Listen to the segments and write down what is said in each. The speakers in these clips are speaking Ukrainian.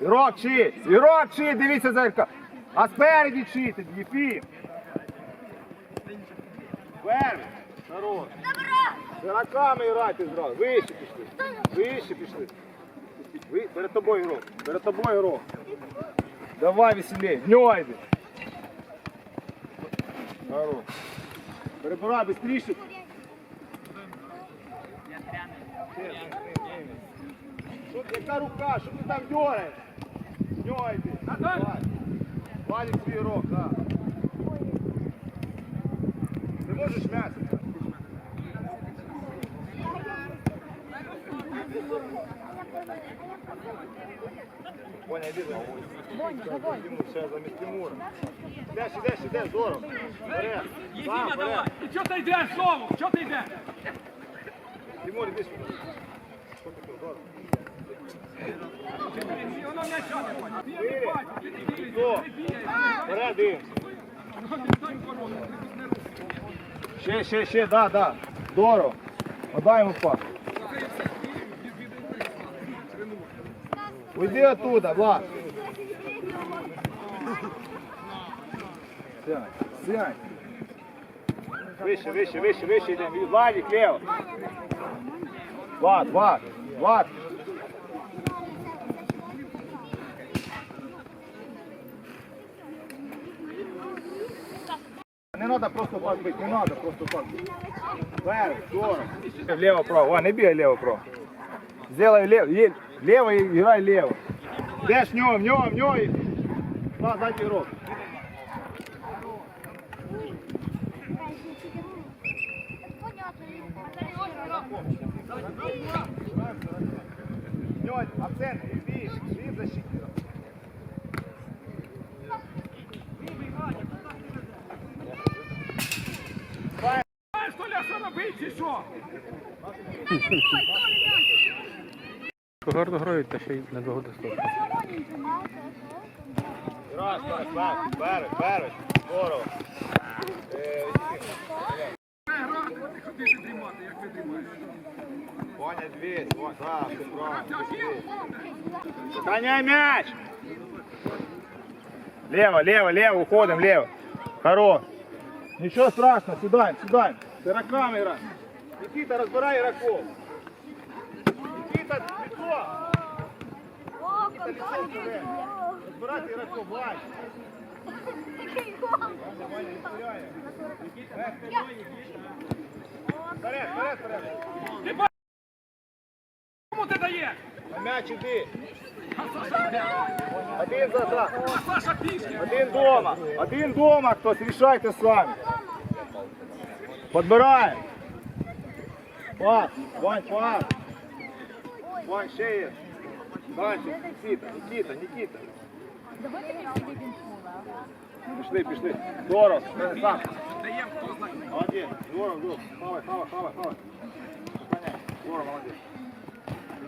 Ірок чить! Ірок чить, дивіться зерка. А спереді чити, Єфім. Спереді. Хорош. Сираками грайте зразу. Вище пішли. Вище пішли. Ви, перед тобою Ірок. Перед тобою Ірок. Давай веселей. В нього йди. Хорош. Перебирай быстріше. Яка рука? Що ти там нього йди. Валік свій рок, так. Ти можеш м'ясо? Боня, йди за замість Тимура. Ідеш, ідеш, ідеш, здорово. Сам, Єдиня давай. І чого ти йдеш знову? Чого ти йдеш? Тимур, іди сюди. Що здорово. Ти тут рухай. Ще, ще, ще, да, да. Здорово. Подай йому пас. Уйди оттуда, Влад. Сядь, сядь. Вище, вище, вище, вище йдемо. Владик, лево. Влад, Влад, Влад. Не надо просто пас бить, не надо просто пас бить. Вверх, здорово. Влево-право, о, не бігай лево-право. Сделай лево, е- лево и играй лево. Дешь в нього, в нього, в нього. і- На, задній рот. В нього акцент, він, він защитив. чи що? Гарно грають, та ще й недовго достатньо. Раз, раз, раз, перед, перед. Здорово. Е, Грати, ти ходити дрімати, як ти дрімаєш. Ваня, дві, Ваня, так, все правильно. Тягів! Сохраняй мяч! Лево, лево, лево, уходим, лево. Хорош. Ничего страшного, сюда, сюда. Никита, лицо. Никита, лицо вперед. Разбирайте игроков, Вань. Ваня, не теряй. Вперед, вперед, вперед. Кому ти даєш? Мяч Саша, Один за. Один дома. Один дома хтось, рішайте самі. Подбираємо. Пас. Вань, пас. Вань, є. Дальше. Нікіта, Нікіта, Нікіта. Пішли, пішли. Здорово. Сам. Даєм, хто знає. Молодець. Здорово, здорово. Хавай, хавай, хавай, хавай. Здорово, молодець.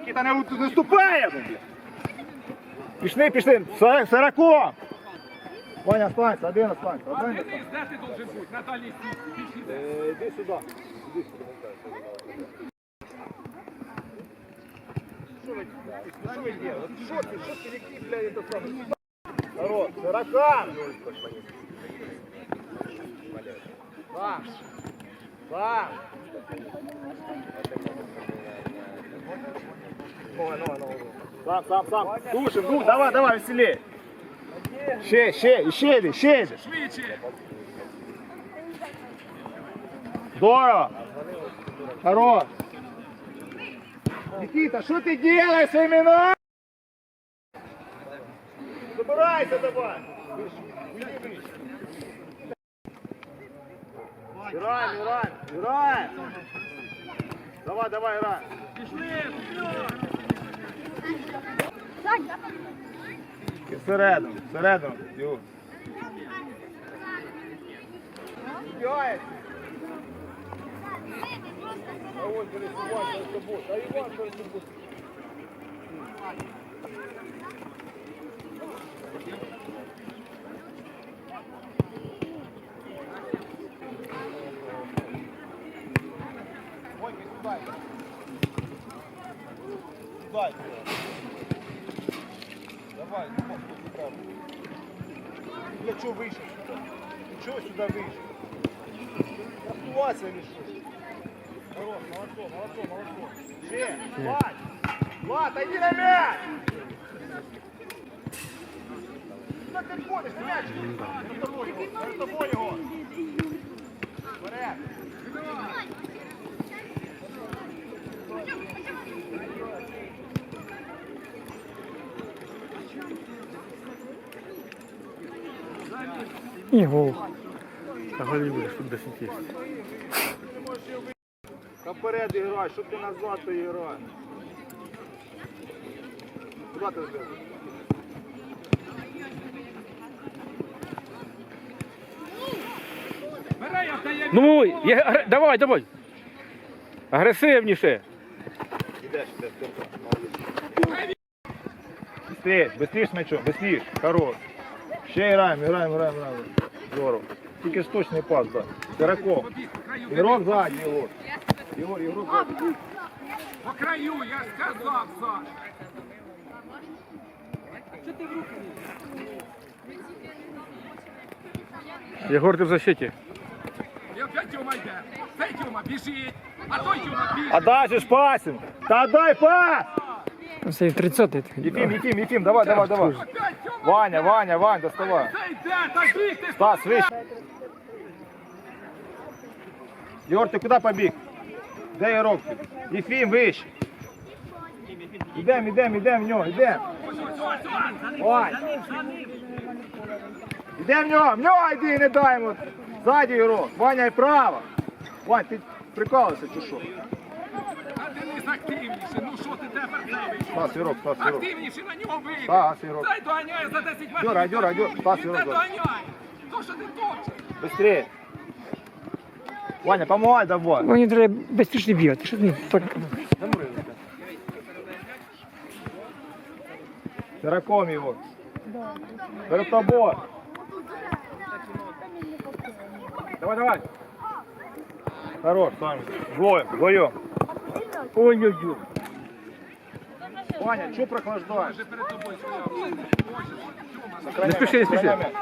Нікіта не, не наступає. Пішли, пішли. Са- Сороко. Ваня, останься, один останься. А Один Денис, де ти должен бути? На дальній стійці. Більш іде. Е, Іди сюди. Іди сюди. Що ви що ви робите? Що ти? Що ти які, блядь, це саме? Народ, сорокам! Сам. Сам. Давай, давай, давай. Сам, сам, сам. Слушай, ну, давай, давай, веселее. Ще, ще, ще йди, ще йди. Швидше. Здорово! Хорош! Никита, что ты делаешь именно? Забирайся давай! Играем, играем, играем! Давай, давай, играем! Пішли, вперед. Всередину, всередину. Ю. Бігає. А. Я чого вийшов сюди? Чого сюди вийшов? Раскуваться или что? Хорош, молодцом, молодцом, молодцом. Ще, Влад! Влад, иди на мяч! Куда ты ходишь, мяч? Перед тобой его, перед І гол. А голів буде штук 10 є. Та вперед грай, що ти назад то грай? Куда ти ждеш? Бере, я дає. Ну, є, агре- давай, давай. Агресивніше. Ідеш, ідеш, Быстрее, быстрее с мячом, быстрее, хорош. Ще граємо, граємо, граємо, граємо. Здорово. Тільки ж пас, да. Краю. Ігрок ззаді, Ігор. Ігор, ігрок ззаді. По краю, я сказав, Саш. Єгор, ти в защиті. І опять Тьома йде. Цей Тьома біжить, а той Тьома біжить. А дальше ж пасим. Та дай пас! Це 30-й. Ефим, Ефим, Ефим, давай, давай, давай. Тьома. Ваня, Ваня, Вань, доставай. Стас, вище. Єгор, ти куди побіг? Де Єгорок? Єфім, вище. Ідем, ідем, ідем в нього, ідем. Вань. Ідем в нього, в нього йди, не дай йому. Ззаді Ваня і право. Вань, ти прикалуєшся чи що? А Денис активніше. Ну що ти тепер робиш? Стас, Єгорок, Стас, Єгорок. Активніше на нього вийди. Стас, Єгорок. Цей доганяє за 10 метрів. Дьорай, дьорай, дьорай. Стас, Він Єгорок, те дьорай. доганяє. То, що ти топчеш. Быстрее. Ваня, помогай давай. Мені треба швидше бігати. Що ти так? Сираком его. Перед тобой. Давай, давай. Хорош, Саня. Вдвоем, вдвоем. Ой-ой-ой. Ваня, что прохлаждаешь? Не спіши, не.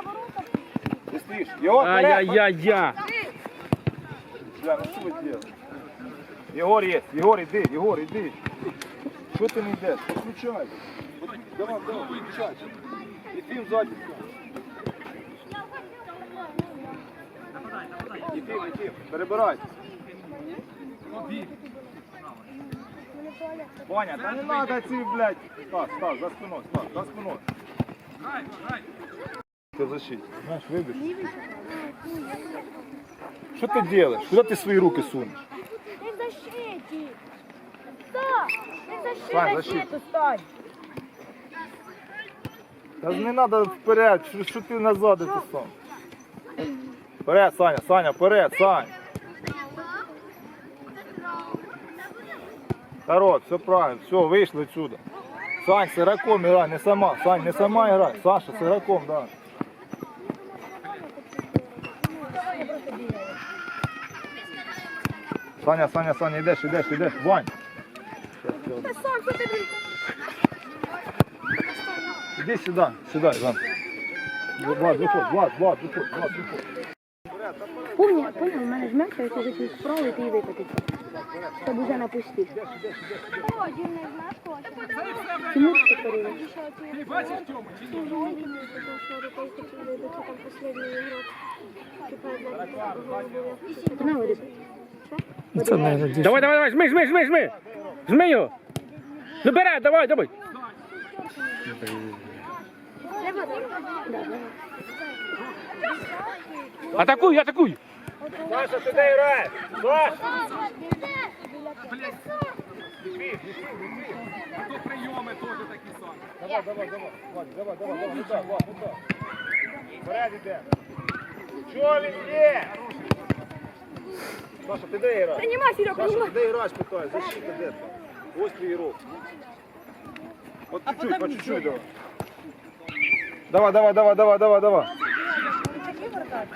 Его вперед. Ай-яй-яй-я. Бля, ну что вы делаете? Егор есть. Егор, иди. Егор, иди. Что ты не идешь? Подключай. Давай, давай, подключай. Ефим сзади. Ефим, Ефим, перебирай. Побіг. Ваня, да не надо ці, блядь. Стас, Стас, за спиной, Стас, за спиной. Грай, грай. Ты защит. Знаешь, выбежь. Что ты делаешь? Куда ты свои руки сунешь? Ти в защиті. Стоп! Ти в защиті, Стань, защиту стань. Да не надо вперед, что, что ты назад это сам? Вперед, Саня, Саня, вперед, Сань. Хорош, все правильно, все, вышли отсюда. Сань, с игроком играй, не сама, Сань, не сама играй, Саша, с игроком, да. Саня, Саня, Саня, идешь, идешь, идешь, Вань. Та сам, що ти, блін? Иди сюда, сюда, Иван. Влад, выходь, Влад, Влад, выходь, Влад, выходь. Помні, поняв, у мене ж м'яч, я хотів справити і викотити. Щоб уже напустив. Чому ж ти порили? Ти бачиш Тьому чи ні? Ти на води. Це не Давай, давай, давай, жми, жми, жми, жми. Жми його. Ну бере, давай, давай. Атакуй, атакуй. Саша, ты где играешь? Саша! А то прийоми теж такі самі. Давай, давай, давай, давай, давай, давай, да, Влад, да. Вперед идем. Чё він є? Саша, ти де граєш? Приймай, Серега, Саша, ти де граєш, питаю? Защита де твій ігрок. От чуть-чуть, по чуть-чуть давай. Давай, давай, давай, давай, давай, давай.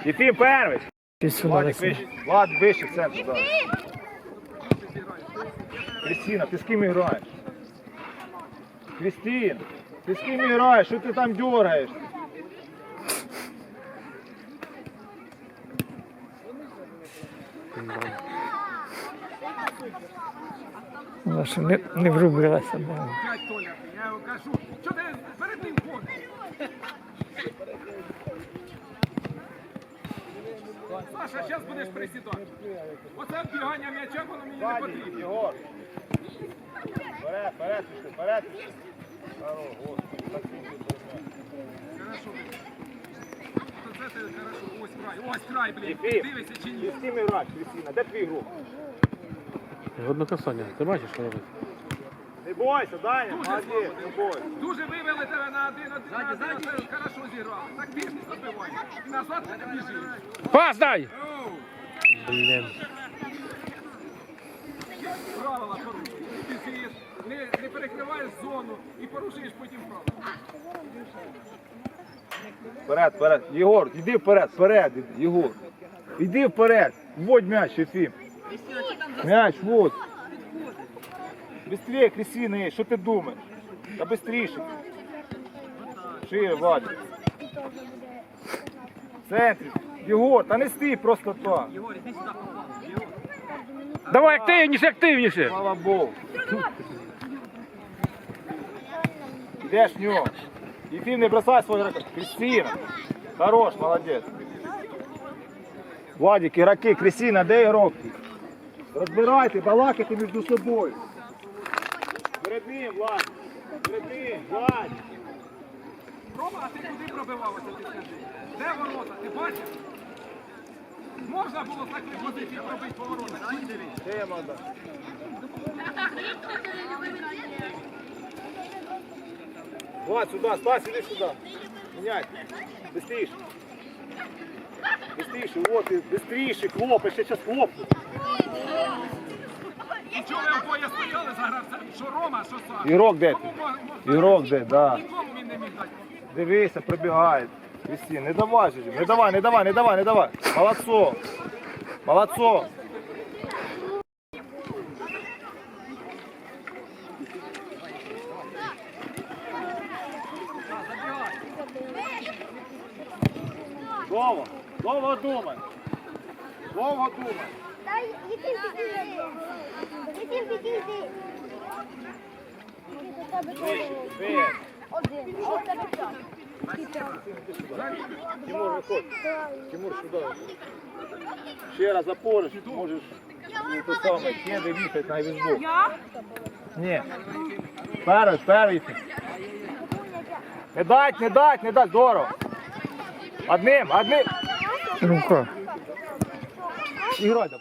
Ефим перший. Владик вище, Влад вище в центр, да. Кристина, ти з ким граєш? Кристина. Ти з ким граєш? Що ти там дергаєш? Вона ще не, не врубилася. Я його кажу. Що ти перед ним ходиш? Саша, зараз будеш присідати. Оце бігання м'яча, воно мені не потрібно. Єгор. Вперед, вперед, пішли, вперед. Хорошо. Ти хорошо. Ось край, ось край, блін. Дивися чи ні. Кристина? Де твій гру? Одно касання. Ти бачиш, що робить? Не бойся, Даня, Дуже молодець, слабо, не бойся. Дуже вивели тебе на один, один, на один, хорошо зіграли. Так ти забивай. І назад не біжи. Пас дай! Блін. правила порушуєш. Ти сієш, не, не перекриваєш зону і порушуєш потім правила. Вперед, вперед. Єгор, іди вперед, вперед, Єгор. Іди вперед. Вводь м'яч, Ефім. М'яч, вот. Быстрее, Кристина, що ти думаєш? Та быстріше. Шире, Вадик. В центрі. Єгор, та не стій просто так. Давай активніше, активніше! Слава Богу. Йдеш в нього. І ти не бросай свой ракет. Кристина. Хорош, молодець. Владик, ігроки, Кристина, де ігроки? Розбирайте, балакайте між собою. Перед ним, Влад. Перед ним, Влад. Рома, а ти куди пробивав оце, ти скажи? Де ворота? Ти бачиш? Можна було з такої позиції пробити по воротах? Ні, дивись. Де надо? Влад, сюда, Стас, иди сюда. Менять. Быстрейше. Быстрейше, вот, и быстрейше, хлопай, ще сейчас хлопну. І чого ви обоє стояли за гравцем? Що Рома, що Саша? Ігрок де ти? мо- де, да. Нікому він не міг дати. Дивися, пробігає. Кристина, не давай же, не давай, не давай, не давай, не давай. Молодцо. Молодцо. Довго, довго думай. Довго думай. Дай, Єтим, підійди. Підійди. Тимур, сюди. Ще раз опориш, можеш ну, то саме, на візбу. Ні. Перед, перед. Не дать, не дать, не дать, здорово. Одним, одним. Рука. Іграй,